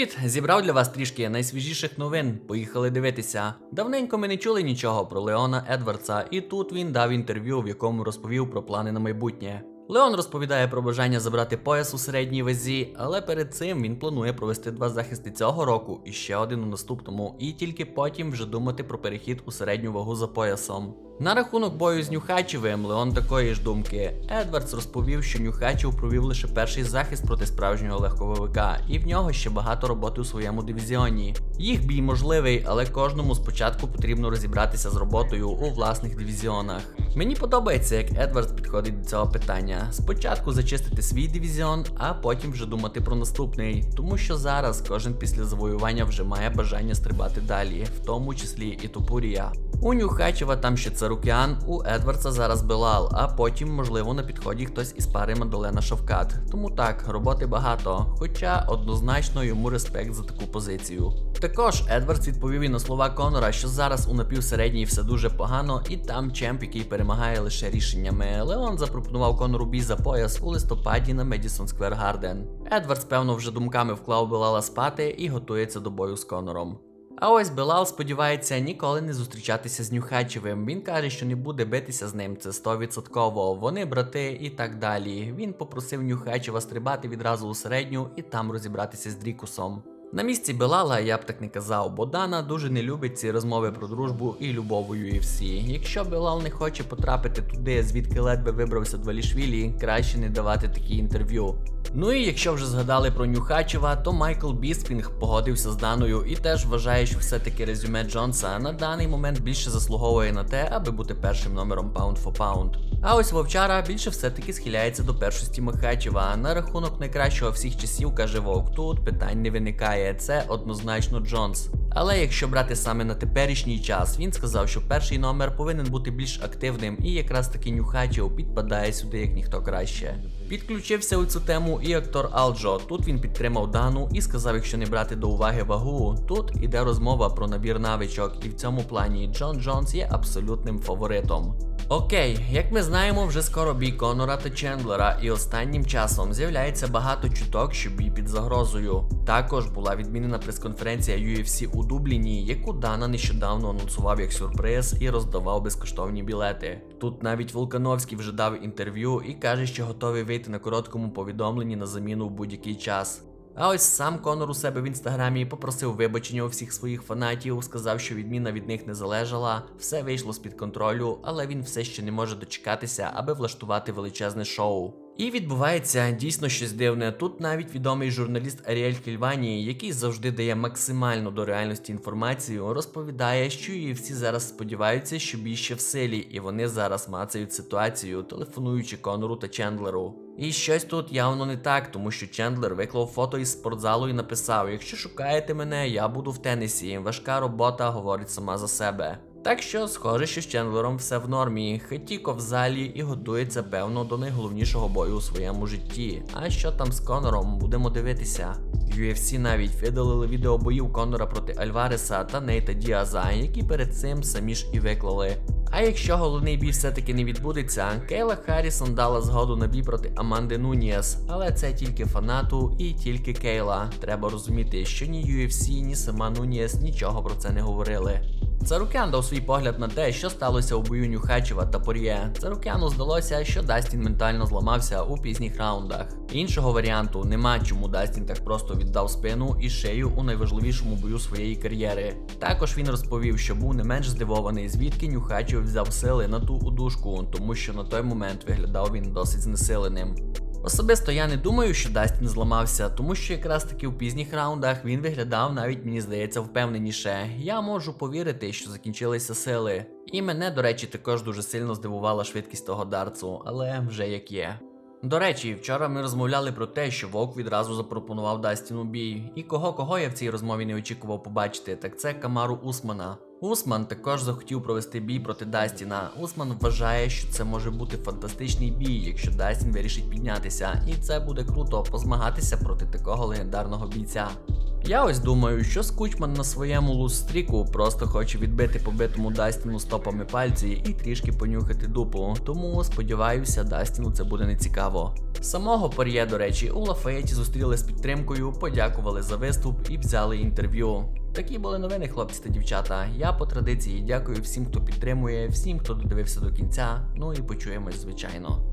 Привіт! Зібрав для вас трішки найсвіжіших новин. Поїхали дивитися. Давненько ми не чули нічого про Леона Едвардса, і тут він дав інтерв'ю, в якому розповів про плани на майбутнє. Леон розповідає про бажання забрати пояс у середній вазі, але перед цим він планує провести два захисти цього року і ще один у наступному, і тільки потім вже думати про перехід у середню вагу за поясом. На рахунок бою з Нюхачевим Леон такої ж думки. Едвардс розповів, що Нюхачев провів лише перший захист проти справжнього легковика, і в нього ще багато роботи у своєму дивізіоні. Їх бій можливий, але кожному спочатку потрібно розібратися з роботою у власних дивізіонах. Мені подобається, як Едвардс підходить до цього питання. Спочатку зачистити свій дивізіон, а потім вже думати про наступний, тому що зараз кожен після завоювання вже має бажання стрибати далі, в тому числі і Тупурія. У Нюхачева там ще Царукян, у Едвардса зараз Белал, а потім, можливо, на підході хтось із пари Мадолена Шовкат. Тому так, роботи багато, хоча однозначно йому респект за таку позицію. Також Едвардс відповів і на слова Конора, що зараз у напівсередній все дуже погано, і там чемп, який перемагає лише рішеннями. Леон запропонував Конору бій за пояс у листопаді на Медісон Сквер Гарден. Едвардс, певно, вже думками вклав Белала спати і готується до бою з Конором. А ось Белал сподівається ніколи не зустрічатися з Нюхачевим. Він каже, що не буде битися з ним, це 100%. Вони брати і так далі. Він попросив Нюхачева стрибати відразу у середню і там розібратися з Дрікусом. На місці Белала я б так не казав, бо Дана дуже не любить ці розмови про дружбу і любов у UFC. Якщо Белал не хоче потрапити туди, звідки ледве вибрався Двалішвілі, краще не давати такі інтерв'ю. Ну і якщо вже згадали про Нюхачева, то Майкл Біспінг погодився з Даною і теж вважає, що все-таки резюме Джонса на даний момент більше заслуговує на те, аби бути першим номером Pound for Pound. А ось Вовчара більше все-таки схиляється до першості Махачева. На рахунок найкращого всіх часів каже Вовк, тут питань не виникає. Це однозначно Джонс. Але якщо брати саме на теперішній час, він сказав, що перший номер повинен бути більш активним, і якраз таки Нюхачев підпадає сюди як ніхто краще. Підключився у цю тему і актор Алджо. Тут він підтримав Дану і сказав, якщо не брати до уваги вагу, тут іде розмова про набір навичок, і в цьому плані Джон Джонс є абсолютним фаворитом. Окей, як ми знаємо, вже скоро бій Конора та Чендлера, і останнім часом з'являється багато чуток, що бій під загрозою. Також була відмінена прес-конференція UFC у Дубліні, яку Дана нещодавно анонсував як сюрприз і роздавав безкоштовні білети. Тут навіть Волкановський вже дав інтерв'ю і каже, що готовий вийти на короткому повідомленні на заміну в будь-який час. А ось сам Конор у себе в інстаграмі попросив вибачення у всіх своїх фанатів, сказав, що відміна від них не залежала, все вийшло з-під контролю, але він все ще не може дочекатися, аби влаштувати величезне шоу. І відбувається дійсно щось дивне. Тут навіть відомий журналіст Аріель Кільвані, який завжди дає максимальну до реальності інформацію, розповідає, що і всі зараз сподіваються, що бій ще в силі, і вони зараз мацають ситуацію, телефонуючи Конору та Чендлеру. І щось тут явно не так, тому що Чендлер виклав фото із спортзалу і написав: Якщо шукаєте мене, я буду в тенісі. Важка робота говорить сама за себе. Так що, схоже, що з Чендлером все в нормі. Хетіко в залі і готується, певно, до найголовнішого бою у своєму житті. А що там з Конором, будемо дивитися. UFC навіть видалили відео боїв Конора проти Альвареса та Нейта Діаза, які перед цим самі ж і виклали. А якщо головний бій все-таки не відбудеться, Кейла Харрісон дала згоду на бій проти Аманди Нуніес, але це тільки фанату і тільки Кейла. Треба розуміти, що ні UFC, ні сама Нуніес нічого про це не говорили. Царукян дав свій погляд на те, що сталося у бою Нюхачева та Пор'є. Царукяну здалося, що Дастін ментально зламався у пізніх раундах. Іншого варіанту нема, чому Дастін так просто віддав спину і шею у найважливішому бою своєї кар'єри. Також він розповів, що був не менш здивований, звідки Нюхачев взяв сили на ту удушку, тому що на той момент виглядав він досить знесиленим. Особисто я не думаю, що Дастін зламався, тому що якраз таки в пізніх раундах він виглядав навіть, мені здається, впевненіше. Я можу повірити, що закінчилися сили. І мене, до речі, також дуже сильно здивувала швидкість того дарцу, але вже як є. До речі, вчора ми розмовляли про те, що Вовк відразу запропонував Дастіну бій. І кого кого я в цій розмові не очікував побачити, так це Камару Усмана. Усман також захотів провести бій проти Дастіна. Усман вважає, що це може бути фантастичний бій, якщо Дастін вирішить піднятися, і це буде круто позмагатися проти такого легендарного бійця. Я ось думаю, що Скучман на своєму лустріку просто хоче відбити побитому Дастіну стопами пальці і трішки понюхати дупу, тому сподіваюся, Дастіну це буде нецікаво. Самого Пор'є, до речі, у Лафаєті зустріли з підтримкою, подякували за виступ і взяли інтерв'ю. Такі були новини, хлопці та дівчата. Я по традиції дякую всім, хто підтримує, всім, хто додивився до кінця. Ну і почуємось, звичайно.